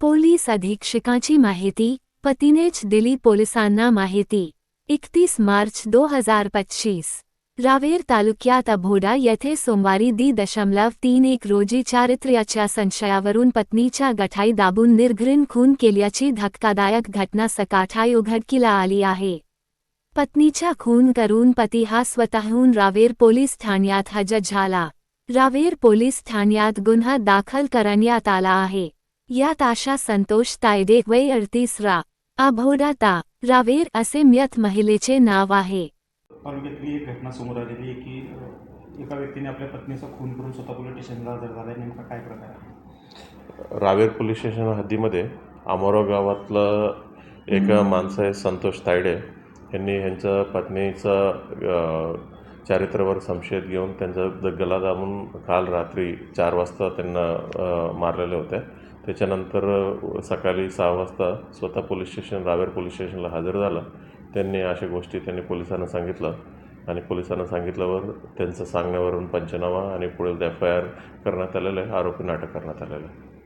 Police अधीक्षकाची माहिती पतीनेच दिली पोलिसांना माहिती. एकतीस मार्च दो हजार पच्चीस. रावेर तालुक्यात अभोडा येथे सोमवारी दी दशमलव तीन एक रोजी चारित्र्याच्या संशयावरून पत्नीच्या गठाई दाबून निर्घृण खून केल्याची धक्कादायक घटना सकाठाई उघडकीला आली आहे. पत्नीच्या खून करून पती हा स्वतःहून रावेर पोलीस ठाण्यात हजर झाला. रावेर पोलीस ठाण्यात गुन्हा दाखल करण्यात आला आहे. यात आशा संतोष तायडे वय अडतीसरा अभोडा ता. रावेर असे म्यत महिलेचे नाव आहे. तालुक्यातली एक घटना समोर आलेली आहे की एका व्यक्तीने आपल्या पत्नीचा खून करून स्वतः पोलीस स्टेशनला हजर झाला आहे नेमका काय प्रकार आहे? रावेर पोलीस स्टेशन हद्दीमध्ये आमोराव गावातलं एक माणसं आहे संतोष तायडे. यांनी ह्यांच्या पत्नीचं चारित्र्यावर संशय घेऊन त्यांचा द- गला दाबून काल रात्री चार वाजता त्यांना मारलेल्या मारलेले होते. त्याच्यानंतर सकाळी सहा वाजता स्वतः पोलीस स्टेशन रावेर पोलीस स्टेशनला हजर झाला. त्यांनी अशा गोष्टी त्यांनी पोलिसांना सांगितलं आणि पोलिसांना सांगितल्यावर त्यांचं सांगण्यावरून पंचनामा आणि पुढील एफ आय आर करण्यात आलेलं आहे आरोपींना अटक करण्यात आलेलं आहे.